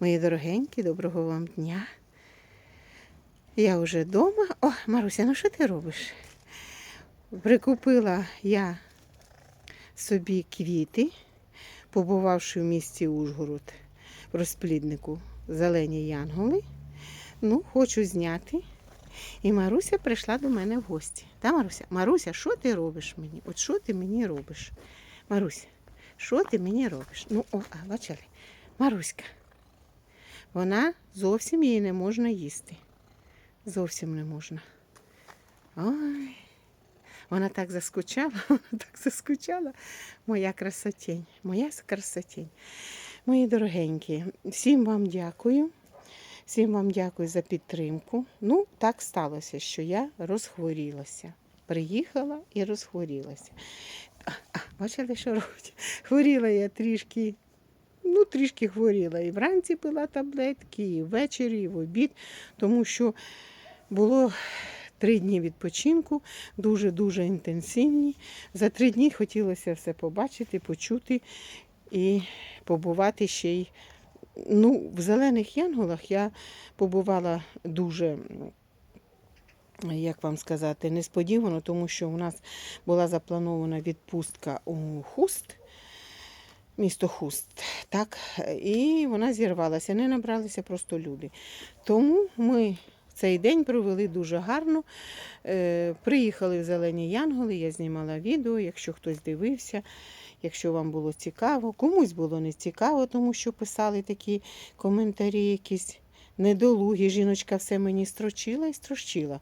Мої дорогенькі, доброго вам дня. Я вже вдома. О, Маруся, ну що ти робиш? Прикупила я собі квіти, побувавши в місті Ужгород в розпліднику зелені янголи. Ну, хочу зняти. І Маруся прийшла до мене в гості. Та, Маруся? Маруся, що ти робиш мені? От що ти мені робиш? Маруся, що ти мені робиш? Ну, о, а, бачили? Маруська. Вона зовсім її не можна їсти. Зовсім не можна. Ой. Вона так заскучала, вона так заскучала. Моя красотень, моя красотень. Мої дорогенькі, всім вам дякую. Всім вам дякую за підтримку. Ну, так сталося, що я розхворілася. Приїхала і розхворілася. А, а, бачили, що робить? Хворіла я трішки, ну, трішки хворіла. І вранці пила таблетки, і ввечері, і в обід, тому що було три дні відпочинку, дуже-дуже інтенсивні. За три дні хотілося все побачити, почути і побувати ще й. Ну, в зелених янголах я побувала дуже, як вам сказати, несподівано, тому що у нас була запланована відпустка у Хуст, місто Хуст, так, і вона зірвалася, не набралися просто люди. Тому ми цей день провели дуже гарно. Е, приїхали в Зелені Янголи, я знімала відео, якщо хтось дивився. Якщо вам було цікаво, комусь було не цікаво, тому що писали такі коментарі якісь недолугі. Жіночка все мені строчила і строчила.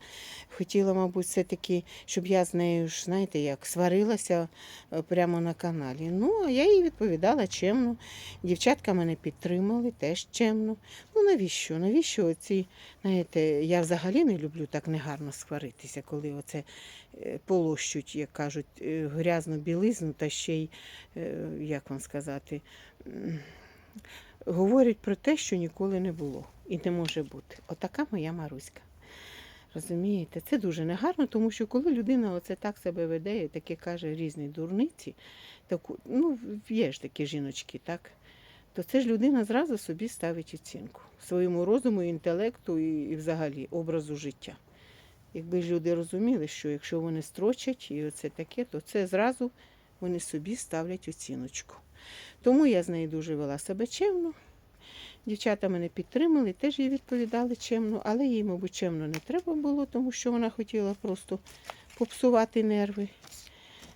Хотіла, мабуть, все-таки, щоб я з нею знаєте, як сварилася е, прямо на каналі. Ну, а я їй відповідала чемно. Дівчатка мене підтримали теж чемно. Ну навіщо? Навіщо оці, знаєте, я взагалі не люблю так негарно сваритися, коли оце е, полощуть, як кажуть, е, грязну білизну та ще й, як вам сказати, говорять про те, що ніколи не було і не може бути. Отака моя Маруська. Розумієте, це дуже негарно, тому що коли людина оце так себе веде і таке каже різні дурниці, таку, ну, є ж такі жіночки, так, то це ж людина зразу собі ставить оцінку своєму розуму, інтелекту і, і взагалі образу життя. Якби ж люди розуміли, що якщо вони строчать і оце таке, то це зразу вони собі ставлять оціночку. Тому я з нею дуже вела себе чемно. Дівчата мене підтримали, теж їй відповідали чемно, але їй, мабуть, чемно не треба було, тому що вона хотіла просто попсувати нерви.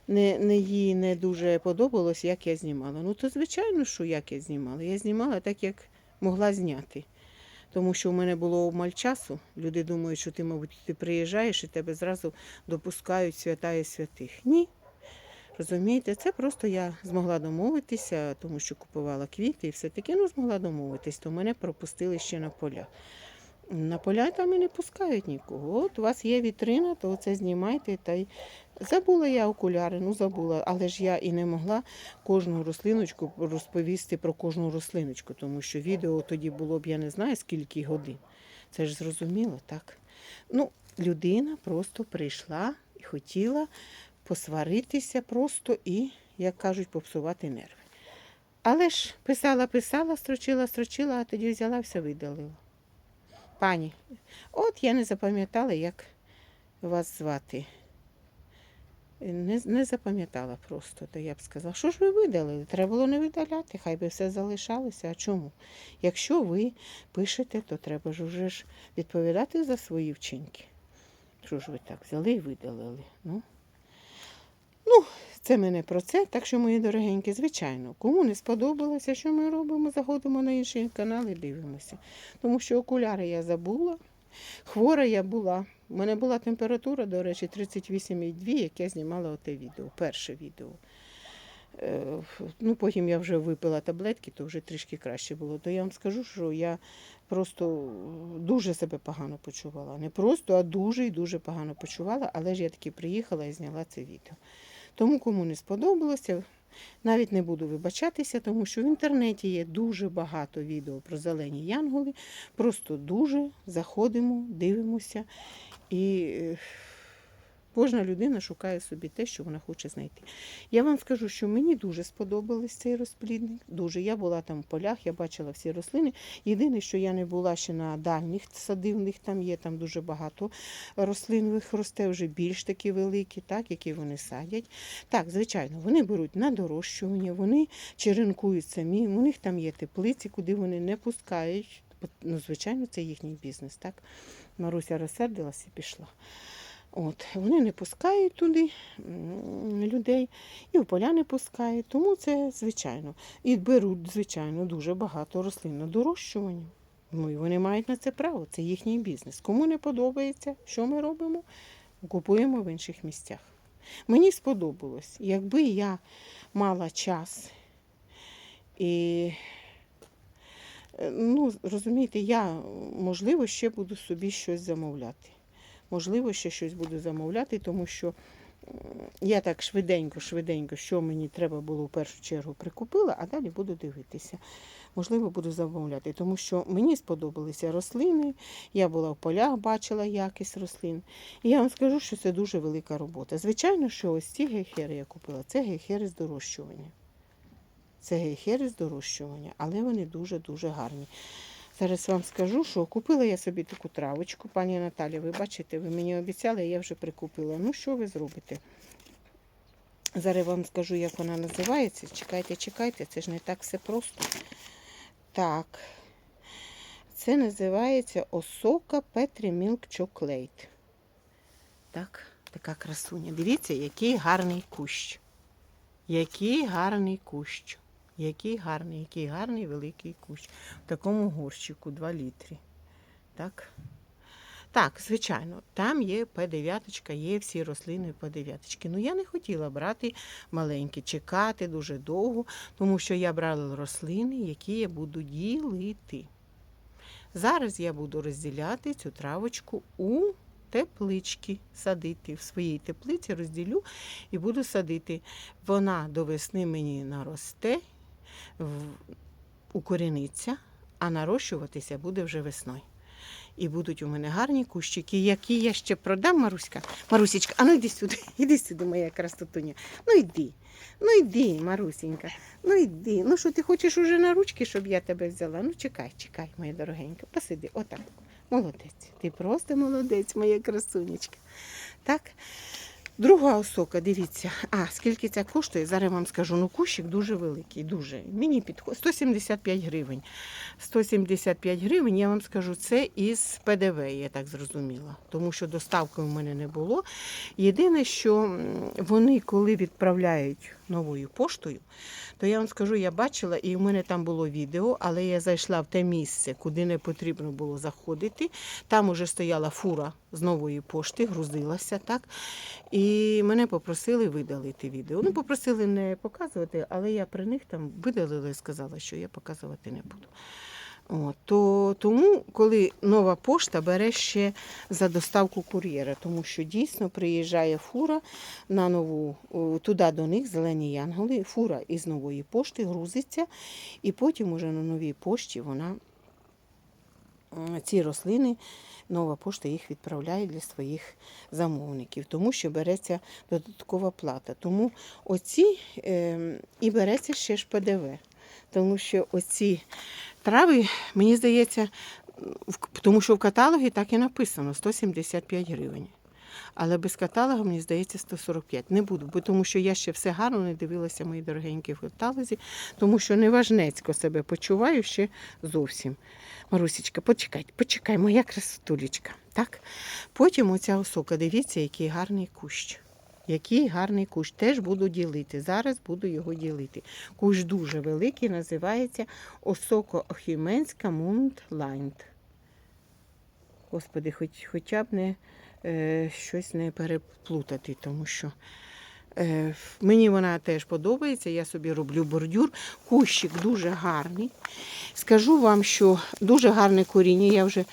Не, не їй не дуже подобалось, як я знімала. Ну, то звичайно, що як я знімала. Я знімала так, як могла зняти. Тому що в мене було обмаль часу. Люди думають, що ти, мабуть, ти приїжджаєш і тебе зразу допускають свята і святих. Ні. Розумієте, це просто я змогла домовитися, тому що купувала квіти і все таке, ну змогла домовитись, то мене пропустили ще на поля. На поля там і не пускають нікого. От у вас є вітрина, то це знімайте. Та й забула я окуляри, ну забула, але ж я і не могла кожну рослиночку розповісти про кожну рослиночку, тому що відео тоді було б я не знаю скільки годин. Це ж зрозуміло, так? Ну, людина просто прийшла і хотіла посваритися просто і, як кажуть, попсувати нерви. Але ж писала, писала, строчила, строчила, а тоді взяла все видалила. Пані, от я не запам'ятала, як вас звати. Не, не запам'ятала просто, то я б сказала, що ж ви видалили? Треба було не видаляти, хай би все залишалося. А чому? Якщо ви пишете, то треба ж уже ж відповідати за свої вчинки. Що ж ви так взяли і видалили? Ну, ну це мене про це. Так що, мої дорогенькі, звичайно, кому не сподобалося, що ми робимо, заходимо на інший канал і дивимося. Тому що окуляри я забула. Хвора я була. У мене була температура, до речі, 38,2, як я знімала оте відео, перше відео. Е, Ну, потім я вже випила таблетки, то вже трішки краще було. То я вам скажу, що я просто дуже себе погано почувала. Не просто, а дуже і дуже погано почувала, але ж я таки приїхала і зняла це відео. Тому, кому не сподобалося, навіть не буду вибачатися, тому що в інтернеті є дуже багато відео про зелені янголи. Просто дуже заходимо, дивимося і е, Кожна людина шукає собі те, що вона хоче знайти. Я вам скажу, що мені дуже сподобався цей розплідник. Дуже. Я була там в полях, я бачила всі рослини. Єдине, що я не була ще на дальніх садивних, там є там дуже багато рослин росте, вже більш такі великі, так, які вони садять. Так, звичайно, вони беруть на дорощування, вони черенкують самі, у них там є теплиці, куди вони не пускають. Ну, звичайно, це їхній бізнес, так? Маруся розсердилась і пішла. От, вони не пускають туди людей, і в поля не пускають, тому це звичайно. І беруть, звичайно, дуже багато рослин на дорощування. Ну, і вони мають на це право, це їхній бізнес. Кому не подобається, що ми робимо? Купуємо в інших місцях. Мені сподобалось, якби я мала час і е, ну, розумієте, я, можливо, ще буду собі щось замовляти. Можливо, ще щось буду замовляти, тому що я так швиденько, швиденько, що мені треба було в першу чергу прикупила, а далі буду дивитися. Можливо, буду замовляти, тому що мені сподобалися рослини. Я була в полях, бачила якість рослин. І я вам скажу, що це дуже велика робота. Звичайно, що ось ці гейхери я купила, це гейхери з дорощування. Це гейхери з дорощування, але вони дуже-дуже гарні. Зараз вам скажу, що купила я собі таку травочку, пані Наталі, ви бачите, ви мені обіцяли, я вже прикупила. Ну, що ви зробите? Зараз вам скажу, як вона називається. Чекайте, чекайте, це ж не так все просто. Так. Це називається Осока Петрі Мілк Чоклейт. Так, така красуня. Дивіться, який гарний кущ. Який гарний кущ. Який гарний, який гарний великий кущ. В такому горщику 2 літри. Так. Так, звичайно, там є П9, є всі рослини П9. Ну я не хотіла брати маленькі, чекати дуже довго, тому що я брала рослини, які я буду ділити. Зараз я буду розділяти цю травочку у теплички, садити. В своїй теплиці розділю і буду садити. Вона до весни мені наросте, укоріниться, а нарощуватися буде вже весною. І будуть у мене гарні кущики, які я ще продам, Маруська. Марусечка, а ну йди сюди, іди сюди, моя красотуня. Ну йди, ну йди, Марусенька, ну йди. Ну що ти хочеш уже на ручки, щоб я тебе взяла? Ну чекай, чекай, моя дорогенька, посиди, отак. Молодець. Ти просто молодець, моя красунечка. Так. Друга осока, дивіться. А, скільки це коштує? Зараз вам скажу. Ну, кущик дуже великий, дуже. Мені підходить 175 гривень. 175 гривень, я вам скажу, це із ПДВ, я так зрозуміла. Тому що доставки в мене не було. Єдине, що вони, коли відправляють новою поштою, то я вам скажу, я бачила, і в мене там було відео, але я зайшла в те місце, куди не потрібно було заходити. Там уже стояла фура з нової пошти, грузилася так. І мене попросили видалити відео. Ну, попросили не показувати, але я при них там видалила і сказала, що я показувати не буду. От, то, тому, коли нова пошта бере ще за доставку кур'єра, тому що дійсно приїжджає фура на нову, туди до них зелені янголи, фура із нової пошти грузиться, і потім уже на новій пошті вона ці рослини, нова пошта їх відправляє для своїх замовників, тому що береться додаткова плата. Тому оці е, і береться ще ж ПДВ. Тому що оці трави, мені здається, тому що в каталогі так і написано 175 гривень. Але без каталога, мені здається, 145. Не буду, бо тому що я ще все гарно не дивилася, мої дорогенькі, в каталозі, тому що неважнецько себе почуваю ще зовсім. Марусечка, почекай, почекай, моя красотулечка. Так? Потім оця осока, дивіться, який гарний кущ. Який гарний кущ. Теж буду ділити. Зараз буду його ділити. Кущ дуже великий, називається Осоко Охіменська Мунтлайнд. Господи, хоч, хоча б не е, щось не переплутати, тому що е, мені вона теж подобається. Я собі роблю бордюр. Кущик дуже гарний. Скажу вам, що дуже гарне коріння. Я вже.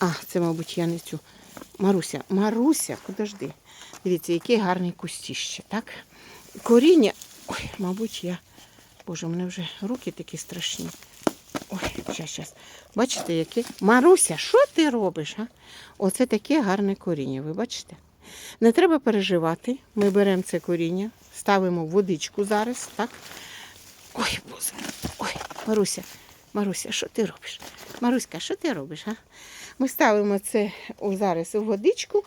А, це, мабуть, я не цю. Маруся, Маруся, подожди. Дивіться, який гарний кустіще, так? Коріння. Ой, мабуть, я. Боже, у мене вже руки такі страшні. Ой, щас, щас. Бачите, яке? Маруся, що ти робиш? А? Оце таке гарне коріння, ви бачите? Не треба переживати. Ми беремо це коріння, ставимо водичку зараз, так? Ой, Боже, ой, Маруся, Маруся, що ти робиш? Маруська, що ти робиш? А? Ми ставимо це зараз у водичку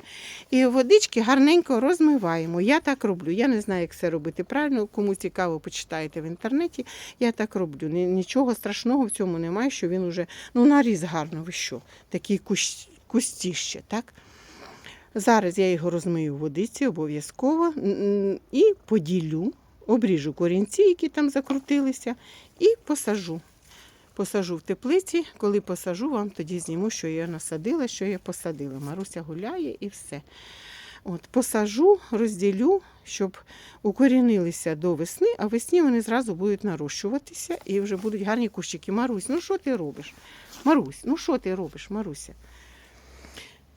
і водички гарненько розмиваємо. Я так роблю. Я не знаю, як це робити правильно. Кому цікаво, почитайте в інтернеті. Я так роблю. Нічого страшного в цьому немає, що він уже ну, наріз гарно, ви що? Такий кущ, кустіще, так? Зараз я його розмию в водиці обов'язково і поділю, обріжу корінці, які там закрутилися, і посажу. Посажу в теплиці. Коли посажу, вам тоді зніму, що я насадила, що я посадила. Маруся гуляє і все. От, посажу, розділю, щоб укорінилися до весни, а весні вони зразу будуть нарощуватися і вже будуть гарні кущики. Марусь, ну що ти робиш? Марусь, ну що ти робиш, Маруся?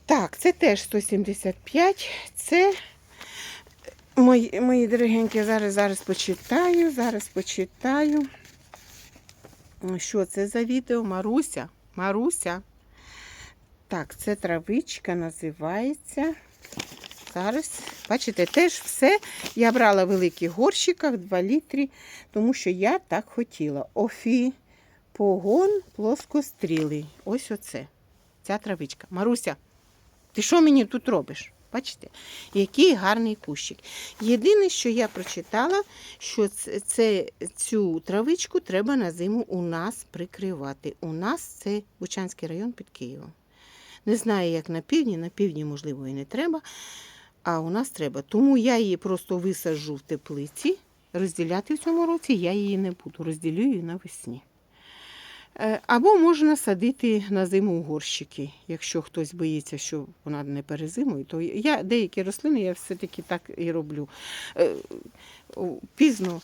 Так, це теж 175. Це мої, мої дорогенькі, зараз, зараз почитаю, зараз почитаю. Що це за відео? Маруся? Маруся. Так, це травичка називається. Зараз, бачите, теж все. Я брала в великих горщиках 2 літри, тому що я так хотіла. Офі, погон, плоскострілий. Ось оце. Ця травичка. Маруся, ти що мені тут робиш? Бачите, який гарний кущик. Єдине, що я прочитала, що це, цю травичку треба на зиму у нас прикривати. У нас це Бучанський район під Києвом. Не знаю, як на півдні, на півдні, можливо, і не треба, а у нас треба. Тому я її просто висаджу в теплиці. Розділяти в цьому році я її не буду, розділю її навесні. Е, Або можна садити на зиму у горщики, якщо хтось боїться, що вона не перезимує, то я деякі рослини я все-таки так і роблю. Е, Пізно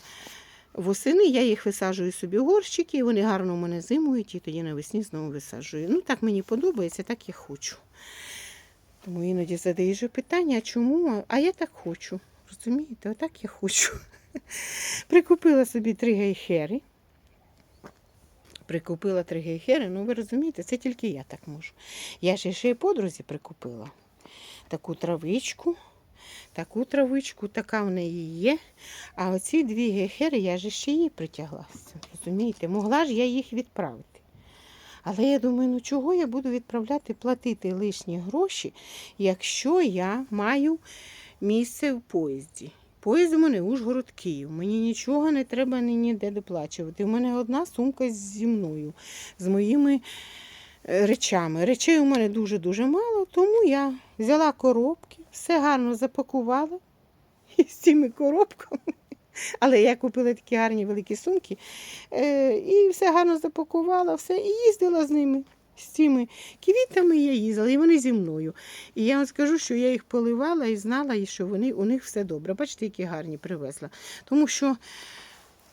восени я їх висаджую собі у горщики, і вони гарно у мене зимують, і тоді навесні знову висаджую. Ну, так мені подобається, так я хочу. Тому іноді задаєш питання, чому? А я так хочу. Розумієте, отак я хочу. Прикупила собі три гейхери. Прикупила три гейхери, ну ви розумієте, це тільки я так можу. Я ж ще й подрузі прикупила таку травичку, таку травичку, така в неї є. А оці дві гейхери я ж ще її притягла. Розумієте, могла ж я їх відправити. Але я думаю, ну чого я буду відправляти, платити лишні гроші, якщо я маю місце в поїзді. Поїзд у мене Ужгород Київ. Мені нічого не треба ні- ніде доплачувати. У мене одна сумка зі мною, з моїми е, речами. Речей у мене дуже-дуже мало, тому я взяла коробки, все гарно запакувала і з цими коробками. Але я купила такі гарні великі сумки е, і все гарно запакувала, все, і їздила з ними. З цими квітами я їздила, і вони зі мною. І я вам скажу, що я їх поливала і знала, і що вони, у них все добре. Бачите, які гарні привезла. Тому що,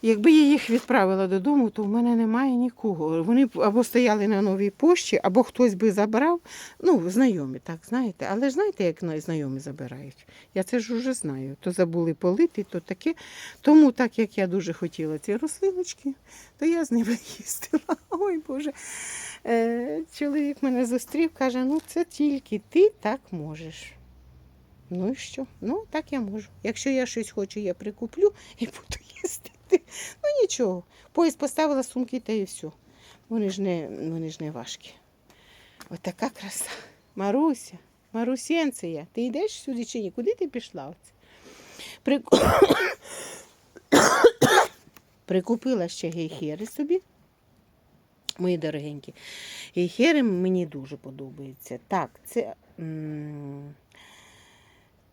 якби я їх відправила додому, то в мене немає нікого. Вони б або стояли на новій пошті, або хтось би забрав. Ну, знайомі, так, знаєте. Але ж знаєте, як знайомі забирають? Я це ж уже знаю. То забули полити, то таке. Тому, так як я дуже хотіла ці рослиночки, то я з ними їздила. Ой Боже. Е, чоловік мене зустрів, каже, ну це тільки ти так можеш. Ну і що? Ну, так я можу. Якщо я щось хочу, я прикуплю і буду їздити. Ну нічого. Поїзд поставила сумки та і все. Вони ж не, вони ж не важкі. Отака краса. Маруся, Марусенція, ти йдеш сюди чи ні? Куди ти пішла? Прикупила ще гейхери собі. Мої дорогенькі. Гейхери мені дуже подобаються. Так, це. м,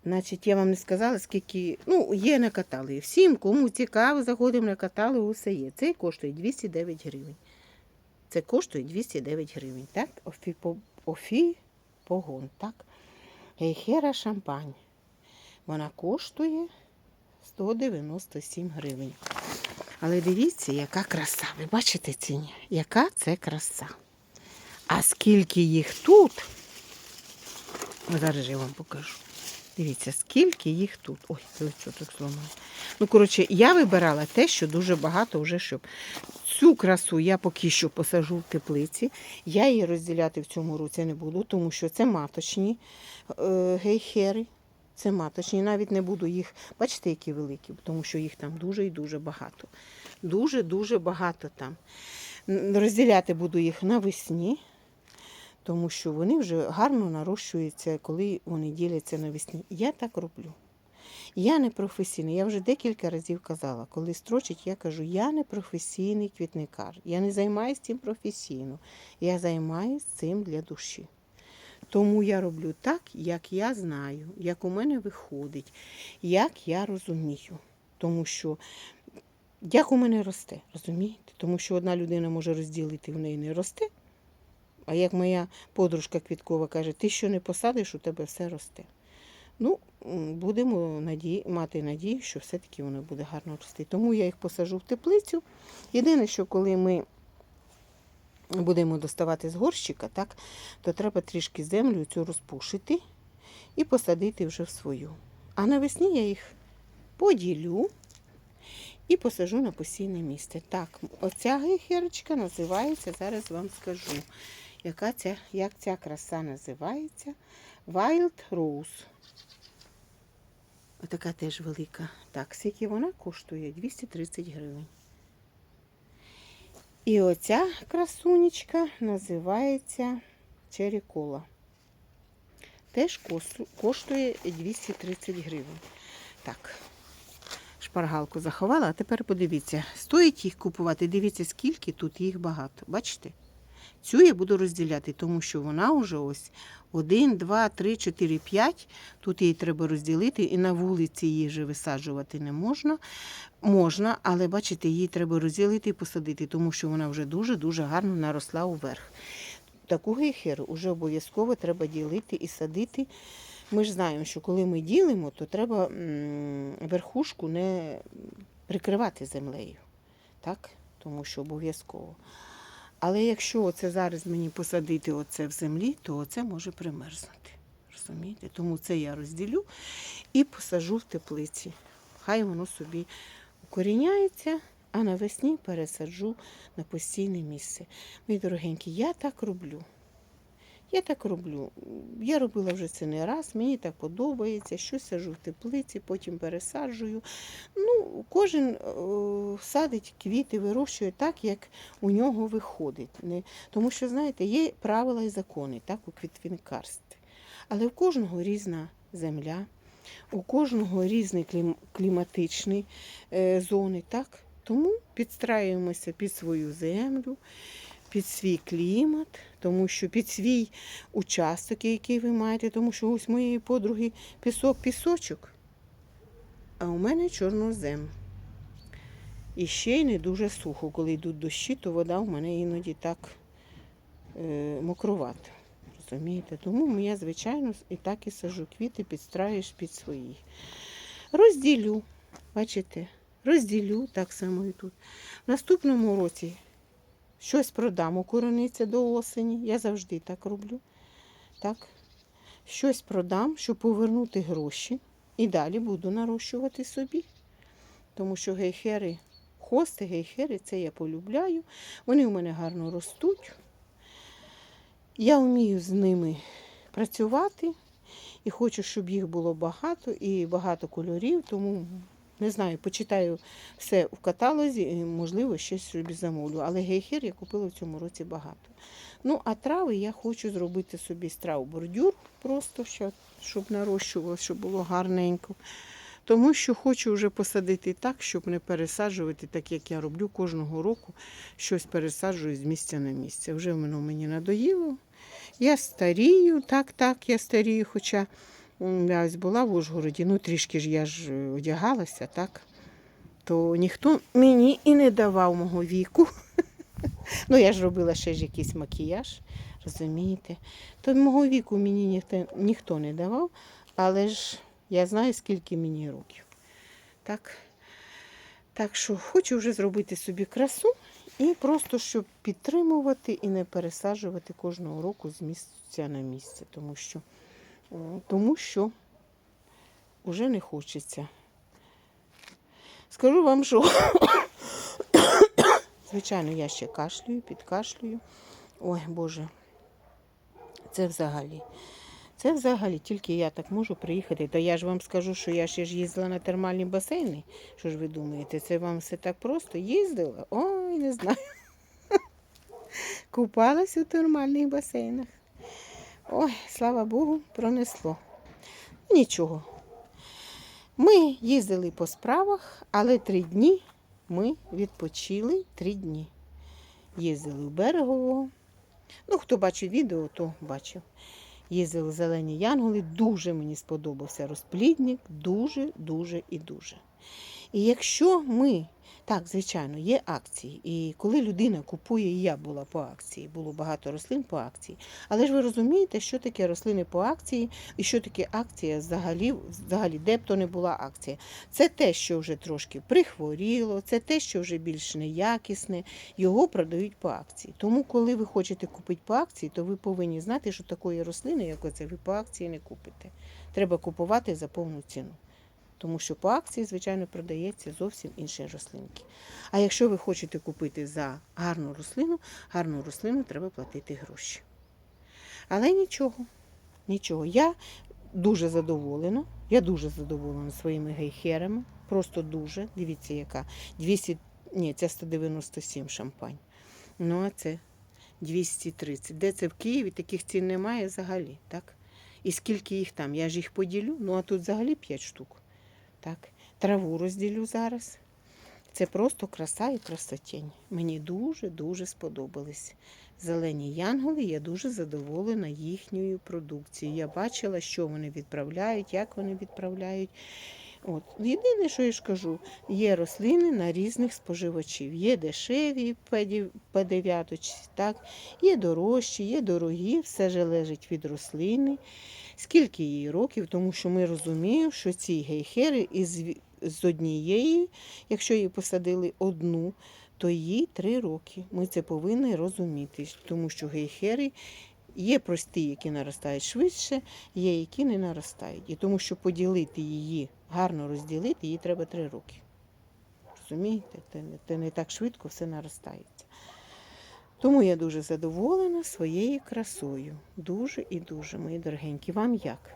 Значить, я вам не сказала, скільки. Ну, є на каталогі. Всім, кому цікаво, заходимо на каталог, усе є. Це коштує 209 гривень. Це коштує 209 гривень. Так? Офі, офі погон, так? Гейхера шампань. Вона коштує 197 гривень. Але дивіться, яка краса. Ви бачите ціні? Яка це краса. А скільки їх тут? Зараз я вам покажу. Дивіться, скільки їх тут. Ой, лицо так зламаю. Ну, коротше, я вибирала те, що дуже багато вже, щоб цю красу я поки що посажу в теплиці. Я її розділяти в цьому році не буду, тому що це маточні е, гейхери. Це маточні. Навіть не буду їх, бачите, які великі, тому що їх там дуже і дуже багато. Дуже-дуже багато там. Розділяти буду їх навесні, тому що вони вже гарно нарощуються, коли вони діляться навесні. Я так роблю. Я не професійний. Я вже декілька разів казала, коли строчить, я кажу, я не професійний квітникар. Я не займаюся цим професійно. Я займаюся цим для душі. Тому я роблю так, як я знаю, як у мене виходить, як я розумію. Тому що як у мене росте, розумієте? Тому що одна людина може розділити, в неї не росте. А як моя подружка Квіткова каже, ти що не посадиш, у тебе все росте. Ну, будемо надії, мати надію, що все-таки воно буде гарно рости. Тому я їх посажу в теплицю. Єдине, що коли ми будемо доставати з горщика, так, то треба трішки землю цю розпушити і посадити вже в свою. А навесні я їх поділю і посажу на постійне місце. Так, оця гейхерочка називається, зараз вам скажу, яка ця, як ця краса називається. Wild Rose. Отака теж велика. Так, скільки вона коштує? 230 гривень. І оця красунечка називається Cola. Теж коштує 230 гривень. Так, шпаргалку заховала, а тепер подивіться, стоїть їх купувати, дивіться, скільки тут їх багато. Бачите? Цю я буду розділяти, тому що вона вже ось 1, 2, 3, 4, 5. Тут її треба розділити, і на вулиці її вже висаджувати не можна. Можна, але бачите, її треба розділити і посадити, тому що вона вже дуже-дуже гарно наросла уверх. Таку гейхеру вже обов'язково треба ділити і садити. Ми ж знаємо, що коли ми ділимо, то треба верхушку не прикривати землею. Так? Тому що обов'язково. Але якщо оце зараз мені посадити оце в землі, то оце може примерзнути. Розумієте? Тому це я розділю і посажу в теплиці. Хай воно собі укоріняється, а навесні пересаджу на постійне місце. Мої дорогенькі, я так роблю. Я так роблю. Я робила вже це не раз, мені так подобається. Щось сажу в теплиці, потім пересаджую. Ну, кожен е, садить квіти, вирощує так, як у нього виходить. Не, тому що, знаєте, є правила і закони, так, у квітвінкарстві. Але в кожного різна земля, у кожного різні клім, кліматичні е, зони, так? Тому підстраюємося під свою землю, під свій клімат, тому що під свій участок, який ви маєте, тому що ось моєї подруги пісок, пісочок, а у мене чорнозем. І ще й не дуже сухо. Коли йдуть дощі, то вода у мене іноді так е, мокрувата. Розумієте? Тому я, звичайно, і так і сажу квіти, підстраюєш під свої. Розділю, бачите, розділю так само і тут. В наступному році щось продам, у укорениться до осені. Я завжди так роблю. Так. Щось продам, щоб повернути гроші. І далі буду нарощувати собі. Тому що гейхери, хости, гейхери, це я полюбляю. Вони у мене гарно ростуть. Я вмію з ними працювати і хочу, щоб їх було багато і багато кольорів, тому не знаю, почитаю все в каталозі, і, можливо, щось собі замовлю. Але гейхер я купила в цьому році багато. Ну, а трави я хочу зробити собі з трав бордюр, просто щоб, нарощувалося, щоб було гарненько. Тому що хочу вже посадити так, щоб не пересаджувати, так як я роблю кожного року, щось пересаджую з місця на місце. Вже воно мені надоїло. Я старію, так, так, я старію, хоча я ось була в Ужгороді, ну трішки ж я ж е, одягалася, так, то ніхто мені і не давав мого віку. Ну, я ж робила ще ж якийсь макіяж, розумієте. То мого віку мені ніхто, ніхто не давав, але ж я знаю, скільки мені років. Так, так що хочу вже зробити собі красу і просто щоб підтримувати і не пересаджувати кожного року з місця на місце, тому що, тому що вже не хочеться. Скажу вам, що звичайно, я ще кашлюю, підкашлюю. Ой, Боже, це взагалі. Це взагалі тільки я так можу приїхати. То я ж вам скажу, що я ще ж їздила на термальні басейни. Що ж ви думаєте, це вам все так просто їздила? Ой, не знаю. Купалась у термальних басейнах. Ой, слава Богу, пронесло. Нічого. Ми їздили по справах, але три дні ми відпочили три дні. Їздили в берегово. Ну, хто бачив відео, то бачив. Їздили зелені янголи. Дуже мені сподобався розплідник. Дуже, дуже і дуже. І якщо ми, так, звичайно, є акції. І коли людина купує, і я була по акції, було багато рослин по акції. Але ж ви розумієте, що таке рослини по акції і що таке акція взагалі, взагалі де б то не була акція. Це те, що вже трошки прихворіло, це те, що вже більш неякісне, його продають по акції. Тому, коли ви хочете купити по акції, то ви повинні знати, що такої рослини, як оце, ви по акції не купите. Треба купувати за повну ціну. Тому що по акції, звичайно, продається зовсім інші рослинки. А якщо ви хочете купити за гарну рослину, гарну рослину треба платити гроші. Але нічого, нічого. Я дуже задоволена. Я дуже задоволена своїми гейхерами. Просто дуже. Дивіться, яка 200, ні, це 197 шампань. Ну, а це 230. Де це в Києві? Таких цін немає взагалі, так? І скільки їх там? Я ж їх поділю. Ну а тут взагалі 5 штук. Так, траву розділю зараз. Це просто краса і красотень. Мені дуже-дуже сподобались. Зелені янголи, я дуже задоволена їхньою продукцією. Я бачила, що вони відправляють, як вони відправляють. От. Єдине, що я ж кажу, є рослини на різних споживачів. Є дешеві по дев'яточці, так? є дорожчі, є дорогі, все залежить від рослини скільки їй років, тому що ми розуміємо, що ці гейхери із з однієї, якщо її посадили одну, то їй три роки. Ми це повинні розуміти, тому що гейхери є прості, які наростають швидше, є які не наростають. І тому, що поділити її, гарно розділити, їй треба три роки. Розумієте, це не так швидко все наростається. Тому я дуже задоволена своєю красою. Дуже і дуже, мої дорогенькі. Вам як?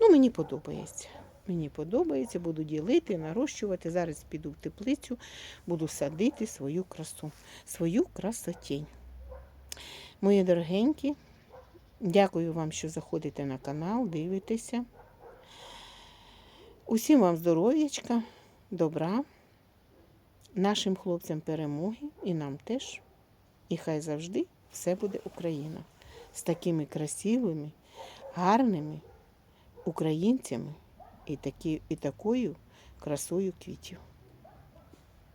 Ну, мені подобається. Мені подобається, буду ділити, нарощувати. Зараз піду в теплицю, буду садити свою красу, свою красотень. Мої дорогенькі, дякую вам, що заходите на канал, дивитеся. Усім вам здоров'ячка, добра, нашим хлопцям перемоги і нам теж. І хай завжди все буде Україна з такими красивими, гарними українцями і, такі, і такою красою квітів.